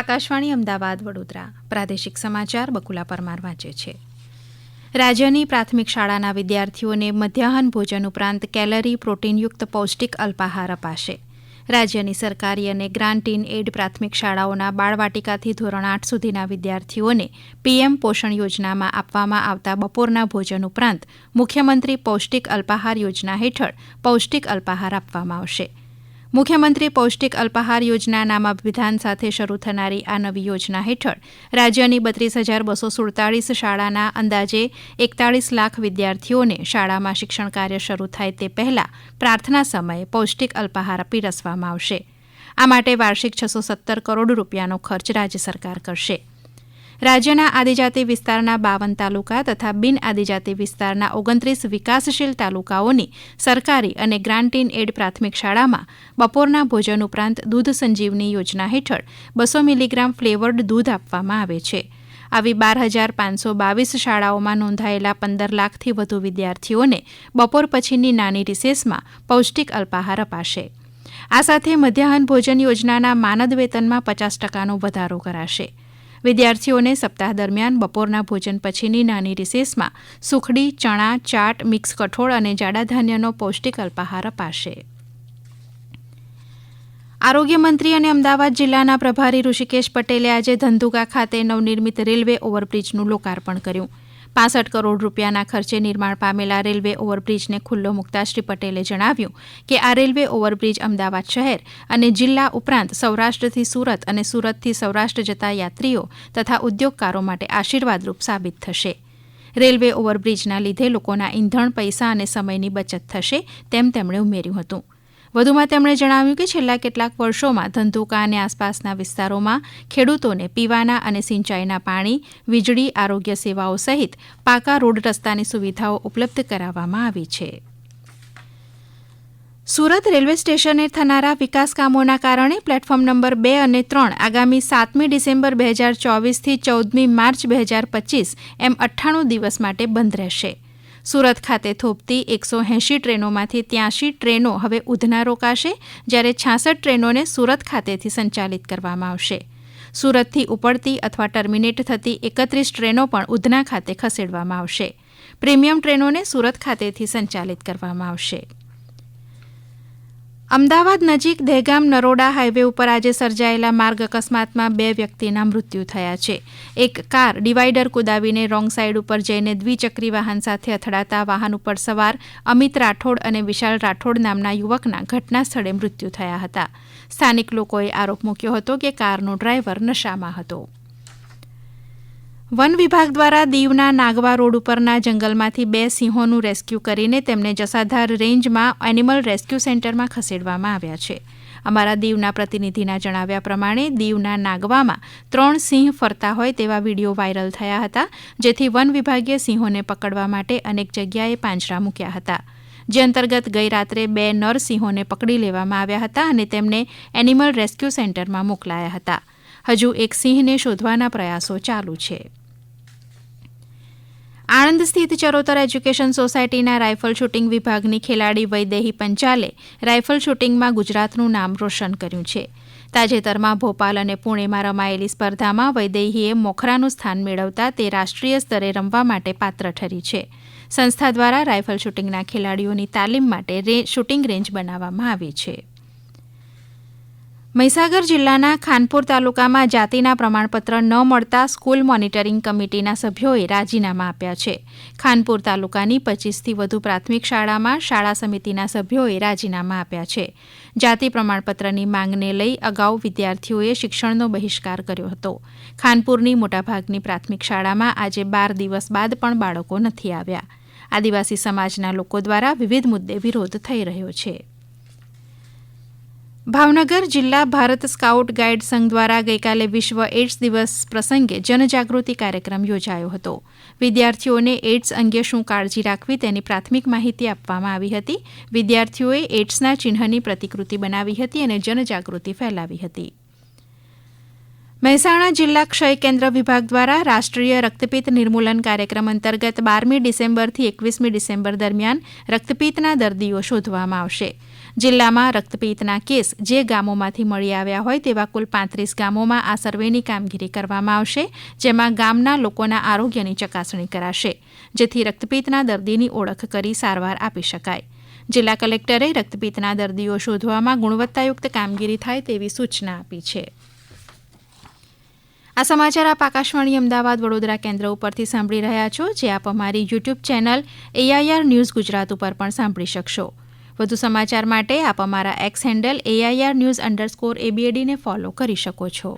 આકાશવાણી અમદાવાદ, વડોદરા. પ્રાદેશિક સમાચાર બકુલા પરમાર વાંચે છે. રાજ્યની પ્રાથમિક શાળાના વિદ્યાર્થીઓને મધ્યાહન ભોજન ઉપરાંત કેલરી, પ્રોટીનયુક્ત પૌષ્ટિક અલ્પાહાર અપાશે. રાજ્યની સરકારી અને ગ્રાન્ટ ઇન એડ પ્રાથમિક શાળાઓના બાળવાટિકાથી ધોરણ આઠ સુધીના વિદ્યાર્થીઓને પીએમ પોષણ યોજનામાં આપવામાં આવતા બપોરના ભોજન ઉપરાંત મુખ્યમંત્રી પૌષ્ટિક અલ્પાહાર યોજના હેઠળ પૌષ્ટિક અલ્પાહાર આપવામાં આવશે. મુખ્યમંત્રી પૌષ્ટિક અલ્પાહાર યોજના નામાભિધાન સાથે શરૂ થનારી આ નવી યોજના હેઠળ રાજ્યની બત્રીસ હજાર બસો સુડતાળીસ શાળાના અંદાજે એકતાળીસ લાખ વિદ્યાર્થીઓને શાળામાં શિક્ષણ કાર્ય શરૂ થાય તે પહેલા પ્રાર્થના સમયે પૌષ્ટિક અલ્પાહાર પીરસવામાં આવશે. આ માટે વાર્ષિક છસો સત્તર કરોડ રૂપિયાનો ખર્ચ રાજ્ય સરકાર કરશે. રાજ્યના આદિજાતિ વિસ્તારના બાવન તાલુકા તથા બિન આદિજાતિ વિસ્તારના ઓગણત્રીસ વિકાસશીલ તાલુકાઓની સરકારી અને ગ્રાન્ટ ઇન એડ પ્રાથમિક શાળામાં બપોરના ભોજન ઉપરાંત દૂધ સંજીવની યોજના હેઠળ બસો મિલીગ્રામ ફ્લેવર્ડ દૂધ આપવામાં આવે છે. આવી બાર હજાર પાંચસો બાવીસ શાળાઓમાં નોંધાયેલા પંદર લાખથી વધુ વિદ્યાર્થીઓને બપોર પછીની નાની રિસેસમાં પૌષ્ટિક અલ્પાહાર અપાશે. આ સાથે મધ્યાહન ભોજન યોજનાના માનદ વેતનમાં પચાસ ટકાનો વધારો કરાશે. વિદ્યાર્થીઓને સપ્તાહ દરમિયાન બપોરના ભોજન પછીની નાની રિસેસમાં સુખડી, ચણા, ચાટ, મિક્સ કઠોળ અને જાડા ધાન્યનો પૌષ્ટિક અલ્પાહાર અપાશે. આરોગ્ય મંત્રી અને અમદાવાદ જિલ્લાના પ્રભારી ઋષિકેશ પટેલે આજે ધંધુકા ખાતે નવનિર્મિત રેલવે ઓવરબ્રિજનું લોકાર્પણ કર્યું. પાસઠ કરોડ રૂપિયાના ખર્ચે નિર્માણ પામેલા રેલવે ઓવરબ્રિજને ખુલ્લો મૂકતા શ્રી પટેલે જણાવ્યું કે આ રેલવે ઓવરબ્રિજ અમદાવાદ શહેર અને જિલ્લા ઉપરાંત સૌરાષ્ટ્રથી સુરત અને સુરતથી સૌરાષ્ટ્ર જતા યાત્રીઓ તથા ઉદ્યોગકારો માટે આશીર્વાદરૂપ સાબિત થશે. રેલવે ઓવરબ્રિજના લીધે લોકોના ઇંધણ પૈસા અને સમયની બચત થશે તેમ તેમણે ઉમેર્યું હતું. વધુમાં તેમણે જણાવ્યું કે છેલ્લા કેટલાક વર્ષોમાં ધંધુકા અને આસપાસના વિસ્તારોમાં ખેડૂતોને પીવાના અને સિંચાઈના પાણી, વીજળી, આરોગ્ય સેવાઓ સહિત પાકા રોડ રસ્તાની સુવિધાઓ ઉપલબ્ધ કરાવવામાં આવી છે. સુરત રેલવે સ્ટેશને થનારા વિકાસ કામોના કારણે પ્લેટફોર્મ નંબર બે અને ત્રણ આગામી સાતમી ડિસેમ્બર બે હજાર ચોવીસથી ચૌદમી માર્ચ બે હજાર પચીસ એમ અઠ્ઠાણું દિવસ માટે બંધ રહેશે. સુરત ખાતે થોપતી એકસો એંશી ટ્રેનોમાંથી ત્યાંશી ટ્રેનો હવે ઉધના રોકાશે, જ્યારે છાસઠ ટ્રેનોને સુરત ખાતેથી સંચાલિત કરવામાં આવશે. સુરતથી ઉપડતી અથવા ટર્મિનેટ થતી એકત્રીસ ટ્રેનો પણ ઉધના ખાતે ખસેડવામાં આવશે. પ્રીમિયમ ટ્રેનોને સુરત ખાતેથી સંચાલિત કરવામાં આવશે. અમદાવાદ નજીક દહેગામ નરોડા હાઇવે ઉપર આજે સર્જાયેલા માર્ગ અકસ્માતમાં બે વ્યક્તિના મૃત્યુ થયા છે. એક કાર ડિવાઈડર કુદાવીને રોંગ સાઈડ ઉપર જઈને દ્વિચક્રી વાહન સાથે અથડાતા વાહન ઉપર સવાર અમિત રાઠોડ અને વિશાલ રાઠોડ નામના યુવકના ઘટના સ્થળે મૃત્યુ થયા હતા. સ્થાનિક લોકોએ આરોપ મૂક્યો હતો કે કારનો ડ્રાઈવર નશામાં હતો. વન વિભાગ દ્વારા દીવના નાગવા રોડ ઉપરના જંગલમાંથી બે સિંહોનું રેસ્ક્યુ કરીને તેમને જસાધાર રેન્જમાં એનિમલ રેસ્ક્યુ સેન્ટરમાં ખસેડવામાં આવ્યા છે. અમારા દીવના પ્રતિનિધિના જણાવ્યા પ્રમાણે દીવના નાગવામાં ત્રણ સિંહ ફરતા હોય તેવા વીડિયો વાયરલ થયા હતા, જેથી વન વિભાગે સિંહોને પકડવા માટે અનેક જગ્યાએ પાંજરા મૂક્યા હતા. જે અંતર્ગત ગઈ રાત્રે બે નર સિંહોને પકડી લેવામાં આવ્યા હતા અને તેમને એનિમલ રેસ્ક્યુ સેન્ટરમાં મોકલાયા હતા. હજુ એક સિંહને શોધવાના પ્રયાસો ચાલુ છે. આણંદ સ્થિત ચરોતર એજ્યુકેશન સોસાયટીના રાઇફલ શૂટિંગ વિભાગની ખેલાડી વૈદેહી પંચાલે રાઇફલ શૂટિંગમાં ગુજરાતનું નામ રોશન કર્યું છે. તાજેતરમાં ભોપાલ અને પુણેમાં રમાયેલી સ્પર્ધામાં વૈદેહીએ મોખરાનું સ્થાન મેળવતા તે રાષ્ટ્રીય સ્તરે રમવા માટે પાત્ર ઠરી છે. સંસ્થા દ્વારા રાઇફલ શૂટિંગના ખેલાડીઓની તાલીમ માટે શૂટિંગ રેન્જ બનાવવામાં આવી છે. મહીસાગર જિલ્લાના ખાનપુર તાલુકામાં જાતિના પ્રમાણપત્ર ન મળતા સ્કૂલ મોનિટરિંગ કમિટીના સભ્યોએ રાજીનામા આપ્યા છે. ખાનપુર તાલુકાની પચીસથી વધુ પ્રાથમિક શાળામાં શાળા સમિતિના સભ્યોએ રાજીનામા આપ્યા છે. જાતિ પ્રમાણપત્રની માંગને લઈ અગાઉ વિદ્યાર્થીઓએ શિક્ષણનો બહિષ્કાર કર્યો હતો. ખાનપુરની મોટાભાગની પ્રાથમિક શાળામાં આજે બાર દિવસ બાદ પણ બાળકો નથી આવ્યા. આદિવાસી સમાજના લોકો દ્વારા વિવિધ મુદ્દે વિરોધ થઈ રહ્યો છે. ભાવનગર જિલ્લા ભારત સ્કાઉટ ગાઇડ સંઘ દ્વારા ગઈકાલે વિશ્વ એઇડ્સ દિવસ પ્રસંગે જનજાગૃતિ કાર્યક્રમ યોજાયો હતો. વિદ્યાર્થીઓને એઇડ્સ અંગે શું કાળજી રાખવી તેની પ્રાથમિક માહિતી આપવામાં આવી હતી. વિદ્યાર્થીઓએ એઇડ્સના ચિહ્નની પ્રતિકૃતિ બનાવી હતી અને જનજાગૃતિ ફેલાવી હતી. મહેસાણા જિલ્લા ક્ષય કેન્દ્ર વિભાગ દ્વારા રાષ્ટ્રીય રક્તપિત્ત નિર્મૂલન કાર્યક્રમ અંતર્ગત બારમી ડિસેમ્બરથી એકવીસમી ડિસેમ્બર દરમિયાન રક્તપિત્તના દર્દીઓ શોધવામાં આવશે. જિલ્લામાં રક્તપિત્તના કેસ જે ગામોમાંથી મળી આવ્યા હોય તેવા કુલ પાંત્રીસ ગામોમાં આ સર્વેની કામગીરી કરવામાં આવશે, જેમાં ગામના લોકોના આરોગ્યની ચકાસણી કરાશે, જેથી રક્તપિત્તના દર્દીની ઓળખ કરી સારવાર આપી શકાય. જિલ્લા કલેક્ટરે રક્તપિત્તના દર્દીઓ શોધવામાં ગુણવત્તાયુક્ત કામગીરી થાય તેવી સૂચના આપી છે. આ સમાચાર આપ આકાશવાણી અમદાવાદ વડોદરા કેન્દ્ર ઉપરથી સાંભળી રહ્યા છો, જે આપ અમારી YouTube channel AIR news Gujarat ઉપર પણ સાંભળી શકશો. વધુ સમાચાર માટે આપ અમારા X handle AIR news underscore એબીએડીને follow કરી શકો છો.